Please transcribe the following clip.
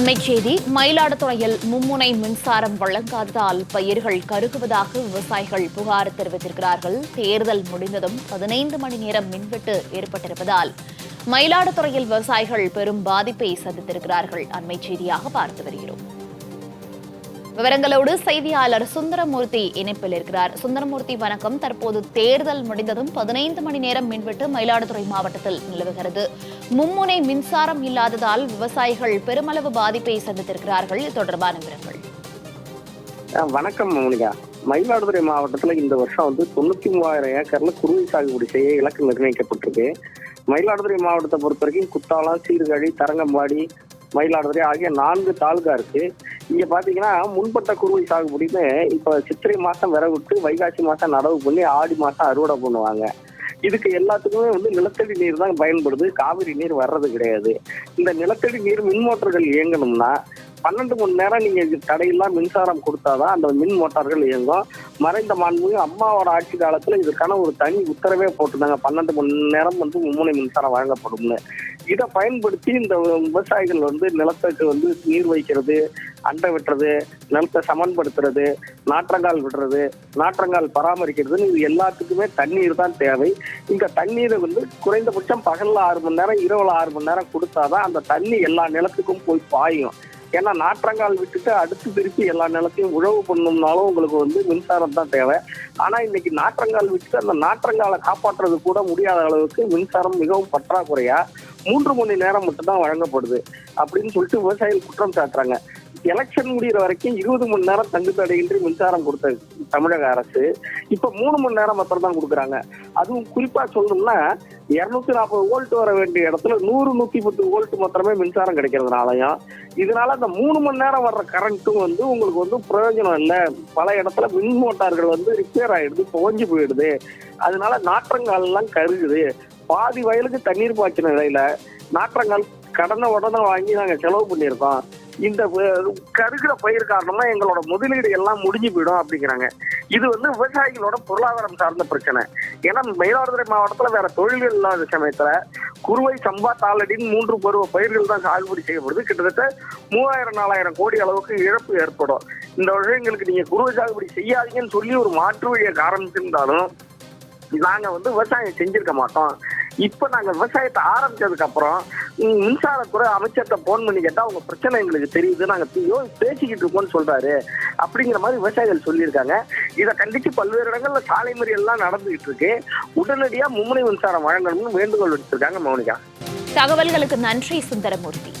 அண்மை செய்தி மயிலாடுதுறையில் மும்முனை மின்சாரம் வழங்காததால் பயிர்கள் கருகுவதாக விவசாயிகள் புகார் தெரிவித்திருக்கிறார்கள். தேர்தல் முடிந்ததும் பதினைந்து மணி நேரம் மின்வெட்டு ஏற்பட்டிருப்பதால் மயிலாடுதுறையில் விவசாயிகள் பெரும் பாதிப்பை சந்தித்திருக்கிறார்கள். அண்மை செய்தியாக பார்த்து வருகிறோம். விவரங்களோடு செய்தியாளர் சுந்தரமூர்த்தி இணைப்பில் இருக்கிறார். சுந்தரமூர்த்தி வணக்கம். தற்போது தேர்தல் முடிந்ததும் பதினைந்து மணி நேரம் மின்வெட்டு மயிலாடுதுறை மாவட்டத்தில் நிலவுகிறது. மும்முனை மின்சாரம் இல்லாததால் விவசாயிகள் பெருமளவு பாதிப்பை சந்தித்திருக்கிறார்கள். தொடர்பான விவரங்கள். வணக்கம் மோனிகா. மயிலாடுதுறை மாவட்டத்துல இந்த வருஷம் வந்து தொண்ணூத்தி மூவாயிரம் ஏக்கர்ல குருவி சாகுபடி செய்ய இலக்கு நிர்ணயிக்கப்பட்டிருக்கு. மயிலாடுதுறை மாவட்டத்தை பொறுத்த வரைக்கும் குத்தாலம் சீர்காழி தரங்கம்பாடி மயிலாடுதுறை ஆகிய நான்கு தாலுகா இருக்கு. இங்க பாத்தீங்கன்னா முன்பட்ட குருவை சாகுபடின்னு இப்ப சித்திரை மாசம் விரை விட்டு வைகாசி மாசம் நடவு பண்ணி ஆடி மாசம் அறுவடை பண்ணுவாங்க. இதுக்கு எல்லாத்துக்குமே வந்து நிலத்தடி நீர் தான் பயன்படுது. காவிரி நீர் வர்றது கிடையாது. இந்த நிலத்தடி நீர் மின் மோட்டர்கள் இயங்கணும்னா பன்னெண்டு மணி நேரம் நீங்க தடையெல்லாம் மின்சாரம் கொடுத்தாதான் அந்த மின் மோட்டார்கள் இயங்கும். மறைந்த மாண்புமிகு அம்மாவோட ஆட்சி காலத்துல இதுக்கான ஒரு தனி உத்தரவே போட்டிருந்தாங்க. பன்னெண்டு மணி நேரம் வந்து மும்முனை மின்சாரம் வழங்கப்படும்னு. இதை பயன்படுத்தி இந்த விவசாயிகள் வந்து நிலத்துக்கு வந்து நீர் வைக்கிறது அண்டை வெட்டுறது நிலத்தை சமன்படுத்துறது நாற்றங்கால் விடுறது நாற்றங்கால் பராமரிக்கிறதுன்னு இது எல்லாத்துக்குமே தண்ணீர் தான் தேவை. இந்த தண்ணீரை வந்து குறைந்தபட்சம் பகல்ல ஆறு மணி நேரம் இரவுல ஆறு மணி நேரம் கொடுத்தாதான் அந்த தண்ணி எல்லா நிலத்துக்கும் போய் பாயும். ஏன்னா நாற்றங்கால் விட்டுட்டு அடுத்து திருப்பி எல்லா நிலத்தையும் உழவு பண்ணணும்னாலும் உங்களுக்கு வந்து மின்சாரம் தான் தேவை. ஆனா இன்னைக்கு நாற்றங்கால் விட்டுட்டு அந்த நாற்றங்காலை காப்பாற்றுறது கூட முடியாத அளவுக்கு மின்சாரம் மிகவும் பற்றாக்குறையா மூன்று மணி நேரம் மட்டும்தான் வழங்கப்படுது அப்படின்னு சொல்லிட்டு விவசாயிகள் குற்றம் சாட்டுறாங்க. எலெக்ஷன் முடிகிற வரைக்கும் இருபது மணி நேரம் தங்கு தடையின்றி மின்சாரம் கொடுத்த தமிழக அரசு இப்ப மூணு மணி நேரம் மாத்திரம் தான் கொடுக்குறாங்க. அதுவும் குறிப்பா சொல்லணும்னா இருநூத்தி நாற்பது வோல்ட் வர வேண்டிய இடத்துல நூறு நூத்தி பத்து வோல்ட் மாத்திரமே மின்சாரம் கிடைக்கிறதுனாலயும் இதனால அந்த மூணு மணி நேரம் வர்ற கரண்ட்டும் வந்து உங்களுக்கு வந்து பிரயோஜனம் இல்லை. பல இடத்துல மின் மோட்டார்கள் வந்து ரிப்பேர் ஆயிடுது புகஞ்சு போயிடுது. அதனால நாற்றங்கால் எல்லாம் கருகுது. பாதி வயலுக்கு தண்ணீர் பாய்ச்சின நிலையில நாற்றங்கால் கடனை உடனே வாங்கி நாங்க செலவு பண்ணியிருக்கோம். இந்த கருகிற பயிர் காரணமா எங்களோட முதலீடு எல்லாம் முடிஞ்சு போயிடும் அப்படிங்கிறாங்க. இது வந்து விவசாயிகளோட பொருளாதாரம் சார்ந்த பிரச்சனை. ஏன்னா மயிலாடுதுறை மாவட்டத்துல வேற தொழில்கள் இல்லாத சமயத்துல குறுவை சம்பா தாளடின்னு மூன்று பருவ பயிர்கள் தான் சாகுபடி செய்யப்படுது. கிட்டத்தட்ட மூவாயிரம் நாலாயிரம் கோடி அளவுக்கு இழப்பு ஏற்படும். இந்த விஷயங்களுக்கு எங்களுக்கு நீங்க குறுவை சாகுபடி செய்யாதீங்கன்னு சொல்லி ஒரு மாற்று வழியை ஆரம்பிச்சிருந்தாலும் நாங்க வந்து விவசாயம் செஞ்சிருக்க மாட்டோம். இப்ப நாங்க விவசாயத்தை ஆரம்பிச்சதுக்கு அப்புறம் மின்சாரத்துறை அமைச்சர்கிட்ட போன் பண்ணி கேட்டா அவங்க பிரச்சனை எங்களுக்கு தெரியுது. நாங்க ஐயோ, பேசிக்கிட்டு இருக்கோம்னு சொல்றாரு. அப்படிங்கிற மாதிரி விவசாயிகள் சொல்லியிருக்காங்க. இதை கண்டிச்சு பல்வேறு இடங்கள்ல சாலை மறியல் நடந்துகிட்டு இருக்கு. உடனடியா மும்முனை மின்சாரம் வழங்கணும்னு வேண்டுகோள் விடுத்திருக்காங்க மௌனிகா. தகவல்களுக்கு நன்றி சுந்தரமூர்த்தி.